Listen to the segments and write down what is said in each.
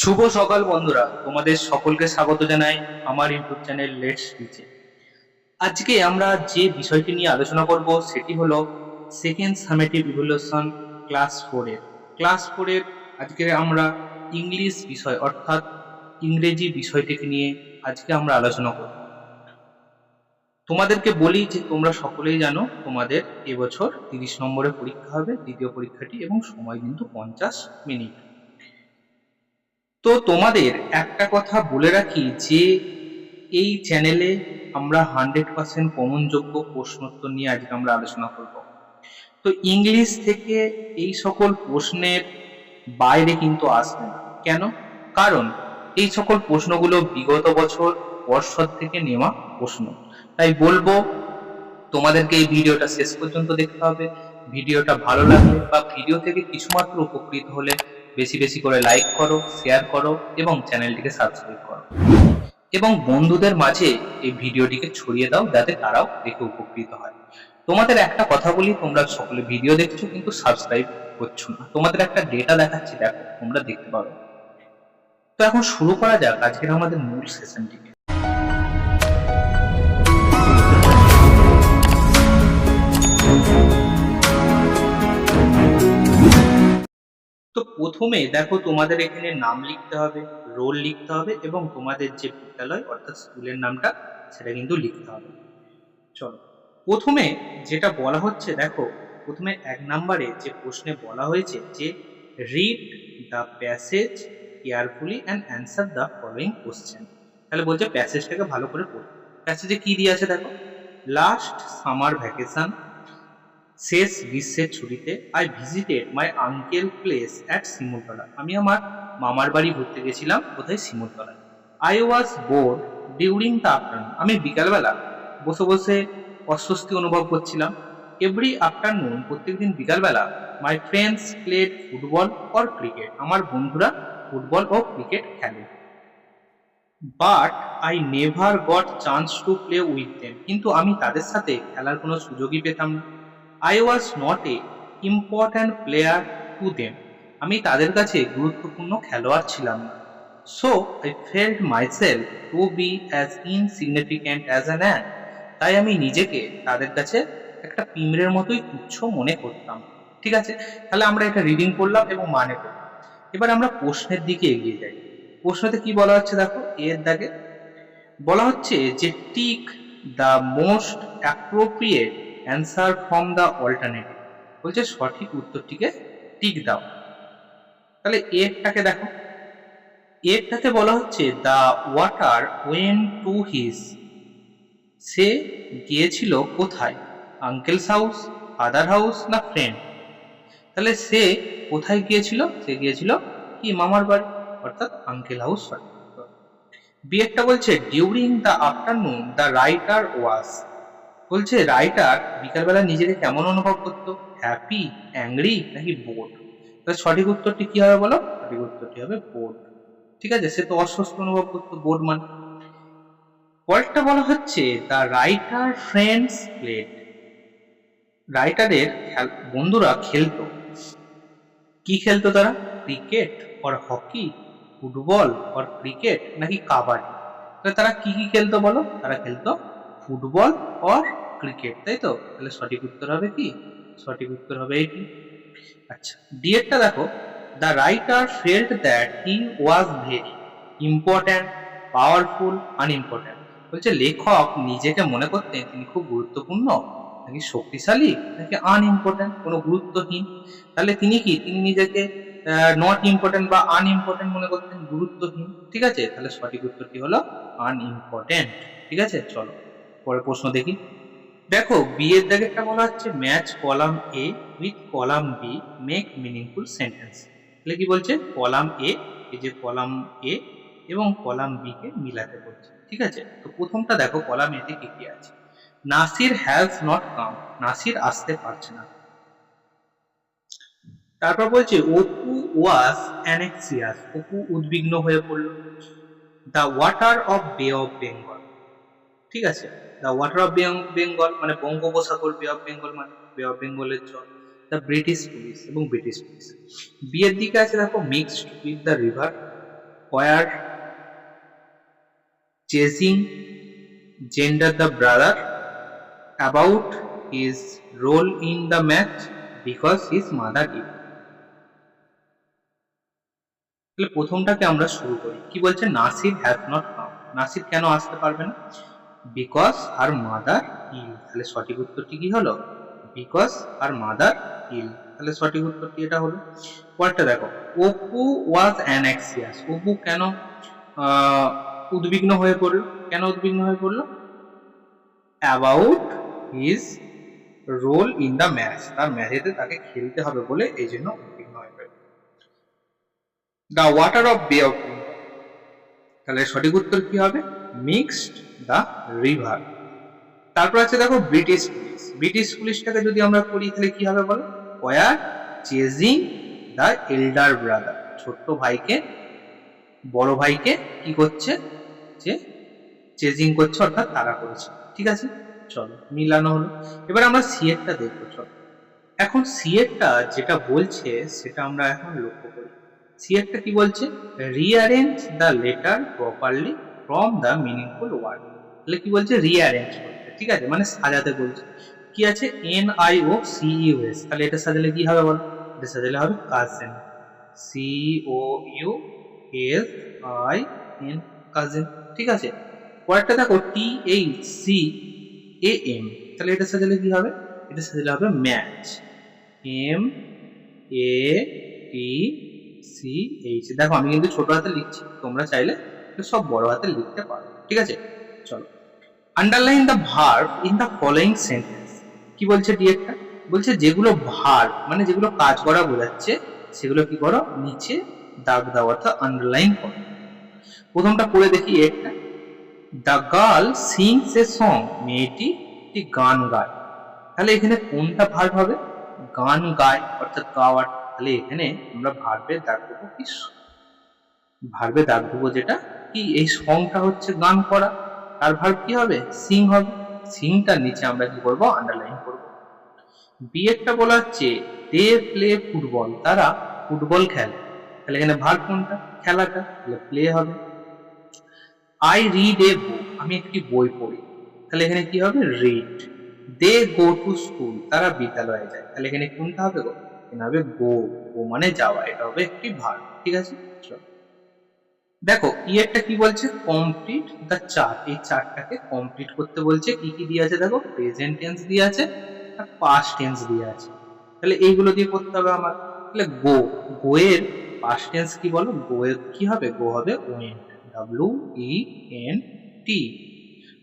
শুভ সকাল বন্ধুরা। তোমাদের সকলকে স্বাগত জানাই আমার ইউটিউব চ্যানেল লেটস স্পিচে আজকে আমরা যে বিষয়টি নিয়ে আলোচনা করব সেটি হলো সেকেন্ড সামেটিভ ইভলিউশন ক্লাস ফোরের ক্লাস ফোরের আজকে আমরা ইংলিশ বিষয় অর্থাৎ ইংরেজি বিষয়টিকে নিয়ে আজকে আমরা আলোচনা করব। তোমাদেরকে বলি যে তোমরা সকলেই জানো তোমাদের এবছর তিরিশ নম্বরের পরীক্ষা হবে, দ্বিতীয় পরীক্ষাটি এবং সময় কিন্তু পঞ্চাশ মিনিট। তো তোমাদের একটা কথা বলে রাখি যে, এই চ্যানেলে আমরা হান্ড্রেড পার্সেন্ট কমনযোগ্য প্রশ্নোত্তর নিয়ে আজকে আমরা আলোচনা করব। তো ইংলিশ থেকে এই সকল প্রশ্নের বাইরে কিন্তু আসবে না। কেন? কারণ এই সকল প্রশ্নগুলো বিগত বছর বর্ষর থেকে নেওয়া প্রশ্ন। তাই বলব, তোমাদেরকে এই ভিডিওটা শেষ পর্যন্ত দেখতে হবে। ভিডিওটা ভালো লাগলে বা ভিডিও থেকে কিছুমাত্র উপকৃত হলে বেশি বেশি করে লাইক করো শেয়ার করো এবং চ্যানেলটিকে সাবস্ক্রাইব করো। এবং বন্ধুদের মাঝে এই ভিডিওটিকে ছড়িয়ে দাও যাতে তারাও দেখে উপকৃত হয়। তোমাদের একটা কথা বলি, তোমরা সকলে ভিডিও দেখছ কিন্তু সাবস্ক্রাইব করছ না। তোমাদের একটা ডেটা দেখাচ্ছি, দেখো, তোমরা দেখতে পারো। তো এখন শুরু করা যাক, আজকের আমাদের মূল সেশনটিকে তো প্রথমে দেখো তোমাদের এখানে নাম লিখতে হবে রোল লিখতে হবে এবং তোমাদের যে বিদ্যালয় অর্থাৎ স্কুলের নামটা সেটা কিন্তু লিখতে হবে। চলো, প্রথমে যেটা বলা হচ্ছে দেখো, প্রথমে এক নম্বরে যে প্রশ্নে বলা হয়েছে যে read the passage carefully and answer the following question তাহলে বলছে প্যাসেজটাকে ভালো করে পড়ো। প্যাসেজে কি দিয়ে আছে দেখো? লাস্ট সামার ভ্যাকেশন শেষ গ্রীষ্মের ছুটিতে I visited my uncle place at Shimultala. আমি আমার মামার বাড়ি ঘুরতে গেছিলাম কোথায় শিমুলতলায়। I was bored during the afternoon আমি বিকালবেলা বসে বসে অস্বস্তি অনুভব করছিলাম। এভরি আফটারনুন প্রত্যেকদিন বিকালবেলা my friends played football or cricket আমার বন্ধুরা ফুটবল ও ক্রিকেট খেলে। But I never got chance to play with them কিন্তু আমি তাদের সাথে খেলার কোনো সুযোগই পেতাম না। I was not a important player to them আমি তাদের কাছে গুরুত্বপূর্ণ খেলোয়াড় ছিলাম। না so I felt myself to be as insignificant as an an তাই আমি নিজেকে তাদের কাছে একটা পিমড়ের মতোই তুচ্ছ মনে করতাম। ঠিক আছে? তাহলে আমরা এটা রিডিং করলাম এবং মানে করলাম এবার আমরা প্রশ্নের দিকে এগিয়ে যাই। প্রশ্নতে কি বলা হচ্ছে দেখো? এর দাগে। বলা হচ্ছে যে tick the most appropriate answer from the alternative বলছে সঠিক উত্তরটিকে টিক দাও। তাহলে এরটাকে দেখো। এরটাতে বলা হচ্ছে the water went to his সে গিয়েছিল কোথায়? আঙ্কেলস হাউস ফাদার হাউস না ফ্রেন্ড তাহলে সে কোথায় গিয়েছিল? সে গিয়েছিল কি? মামার বাড়ি, অর্থাৎ আঙ্কেল হাউস বিয়েরটা বলছে during the afternoon the writer was বলছে রাইটার বিকালবেলা নিজেকে কেমন অনুভব করতো? হ্যাপি অ্যাংরি নাকি বোর্ড তাহলে সঠিক উত্তরটি কি হবে বলো? সঠিক উত্তরটি হবে বোর্ড ঠিক আছে? সে তো অস্বস্তি অনুভব করতো বোর্ড মানে। পরেরটা বলা হচ্ছে দ্য রাইটার ফ্রেন্ডস প্লেড রাইটারের বন্ধুরা খেলতো। কি খেলতো তারা? Cricket or hockey football or cricket নাকি কাবাডি? তাহলে তারা কি কি খেলতো বলো? তারা খেলতো ফুটবল অর ক্রিকেট তাই তো? তাহলে সঠিক উত্তর হবে কি? সঠিক উত্তর হবে এটি আচ্ছা ডিএরটা দেখো। The writer felt that he was very important powerful unimportant বলছে, লেখক নিজেকে মনে করতেন তিনি খুব গুরুত্বপূর্ণ, নাকি শক্তিশালী, নাকি আনইম্পর্ট্যান্ট কোনো গুরুত্বহীন? তাহলে তিনি কি? তিনি নিজেকে নট ইম্পর্টেন্ট বা আনইম্পর্টেন্ট মনে করতেন, গুরুত্বহীন। ঠিক আছে? তাহলে সঠিক উত্তরটি হলো? আনইম্পর্টেন্ট ঠিক আছে? চলো, পরের প্রশ্ন দেখি। দেখো বি এর দাগেরটা বলা হচ্ছে match column A with column B make meaningful sentence তাহলে কি বলছে? কলাম এ এই যে কলাম এ এবং কলাম বি কে মিলাতে বলছে। ঠিক আছে? তো প্রথমটা দেখো কলাম এতে কি কি আছে? Nasir has not come Nasir আসতে পারছে না। তারপর বলছে, অপু ওয়াজ অ্যানেক্সিয়াস অপু উদ্বিগ্ন হয়ে পড়ল the water of bay of Bengal ঠিক আছে? দ্য ওয়াটার অফ বেঙ্গল মানে বঙ্গোপসাগর বে অফ বেঙ্গল মানে বে অফ বেঙ্গলের জল দ্য ব্রিটিশ পুলিশ এবং ব্রিটিশ পুলিশ বিয়ের দিকে আছে দেখো mixed with the river where chasing gender the brother about his role in the match because his mother ill তাহলে প্রথমটাকে আমরা শুরু করি। কি বলছে? Nasir has not come Nasir কেন আসতে পারবে না? বিকজ আর মাদার ইল তাহলে সঠিক উত্তরটি কি হলো? বিকজ আর মাদার ইল তাহলে সঠিক উত্তরটি এটা হলো। পরেরটা দেখো, অপু ওয়াজ অ্যানাক্সিয়াস অপু কেন উদ্বিগ্ন হয়ে পড়ল? কেন উদ্বিগ্ন হয়ে পড়ল? About his role in the match তার ম্যাচেতে তাকে খেলতে হবে বলে এই জন্য উদ্বিগ্ন হয়ে পড়ল। The water of bay of তাহলে সঠিক উত্তর কি হবে? মিক্সড দ্য রিভার তারপর আছে দেখো ব্রিটিশ পুলিশ ব্রিটিশ পুলিশটাকে যদি আমরা করি, তাহলে কি হবে বলো? Were chasing the elder brother ছোট্ট ভাইকে, বড় ভাইকে কি করছে? যে চেজিং করছে, অর্থাৎ তারা করেছে। ঠিক আছে? চলো, মিলানো হলো। এবার আমরা সিএরটা দেখব, চলো। এখন সিএরটা যেটা বলছে, সেটা আমরা এখন লক্ষ্য করি। সিএরটা কি বলছে? Rearrange the letter properly from the meaningful word তাহলে কি বলছে? রিঅ্যারেঞ্জ করতে ঠিক আছে? মানে সাজাতে বলছে। কি আছে? N I O C U S তাহলে এটা সাজালে কি হবে বলো? এটা সাজালে হবে cousin C O U S I N cousin ঠিক আছে? পরেরটা দেখো T H C A M তাহলে এটা সাজালে কি হবে? এটা সাজালে হবে match M A T C H দেখো, আমি কিন্তু ছোট হাতে লিখছি। তোমরা চাইলে সব বড় হাতে লিখতে পারো, ঠিক আছে? চলো। Underline the verb in the following sentence কি বলছে ডিএকটা বলছে যেগুলো ভার্ব মানে যেগুলো কাজ করা বোঝাচ্ছে, সেগুলো কি করো? নিচে দাগ দাও, অর্থাৎ আন্ডারলাইন করো। প্রথমটা পড়ে দেখি একটা the girl sings a song মেয়েটি একটি গান গায়। তাহলে এখানে কোনটা ভার্ব হবে? গান গায়, অর্থাৎ গাওয়ার। তাহলে এখানে আমরা ভার্বে দাগ দেবো কি? ভার্বে দাগ দেবো যেটা কি এই সংটা হচ্ছে গান করা? তার ভার্ব কি হবে? সিং হবে। সিংটার নিচে আমরা কি করব? আন্ডারলাইন করব। বিয়েরটা বলা হচ্ছে দে প্লে ফুটবল, তারা ফুটবল খেলে। তাহলে এখানে ভার্ব কোনটা? খেলাটা। তাহলে প্লে হবে। আই রিড এ বুক আমি একটি বই পড়ি। তাহলে এখানে কি হবে? Read they go to school তারা বিদ্যালয়ে যায়। তাহলে এখানে কোনটা হবে গো? এখানে হবে গো গো মানে যাওয়া, এটা হবে একটি ভার্ব ঠিক আছে? চলো। দেখো ইয়েরটা কি বলছে? কমপ্লিট দ্য চার্ট এই চার্টটাকে কমপ্লিট করতে বলছে, কি কি দিয়ে আছে দেখো? প্রেজেন্ট টেন্স দিয়ে আছে, আর পাস্ট টেন্স দিয়ে আছে। তাহলে এইগুলো দিয়ে করতে হবে আমার। তাহলে গো গো এর পাস্ট টেন্স কি বলো? গো এর কি হবে? গো হবে went W E N T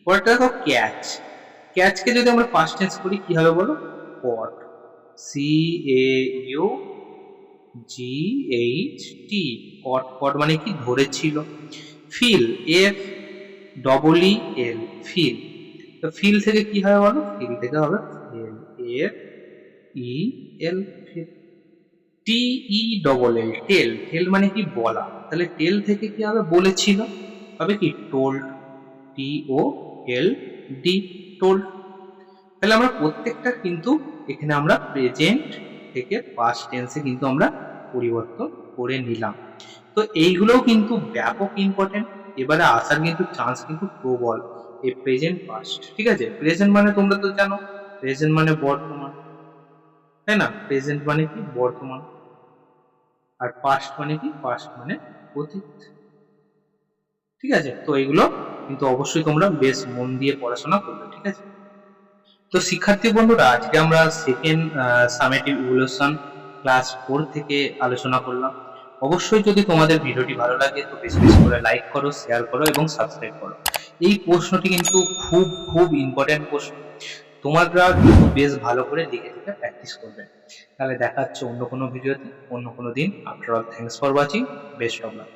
পরেরটা দেখো ক্যাচ ক্যাচকে যদি আমরা পাস্ট টেন্স করি, কি হবে বলো? পট C A U G H T caught caught মানে কি? ধরেছিল। Feel F double E L feel তো ফিল থেকে কি হবে বলো? ফিল থেকে হবে feel F E L feel T E double L tell tell মানে কি বলা? তাহলে টেল থেকে কি হবে? বলেছিল। হবে কি? Told T O L D told তাহলে আমরা প্রত্যেকটা কিন্তু এখানে আমরা প্রেজেন্ট থেকে পাস্ট টেন্সে কিন্তু আমরা পরিবর্তন করে নিলাম। তো এইগুলোও কিন্তু ব্যাপক ইম্পর্টেন্ট এবারে আসার কিন্তু চান্স কিন্তু প্রবল। এই প্রেজেন্ট পাস্ট ঠিক আছে? প্রেজেন্ট মানে তোমরা তো জানো প্রেজেন্ট মানে বর্তমান। তাই না? প্রেজেন্ট মানে কি? বর্তমান। আর পাস্ট মানে কি? পাস্ট মানে অতীত। ঠিক আছে? তো এগুলো কিন্তু অবশ্যই তোমরা বেশ মন দিয়ে পড়াশোনা করবে, ঠিক আছে? তো শিক্ষার্থী বন্ধুরা, আজকে আমরা second summative evaluation class four থেকে আলোচনা করলাম। অবশ্যই যদি তোমাদের ভিডিওটি ভালো লাগে, তো বেশি বেশি করে লাইক করো শেয়ার করো এবং সাবস্ক্রাইব করো। এই প্রশ্নটি কিন্তু খুব খুব ইম্পর্ট্যান্ট প্রশ্ন। তোমরা বেশ ভালো করে দেখে দেখে প্র্যাকটিস করবে। তাহলে দেখা হচ্ছে অন্য কোনো ভিডিওতে। অন্য কোনো দিন। After all thanks for watching best of luck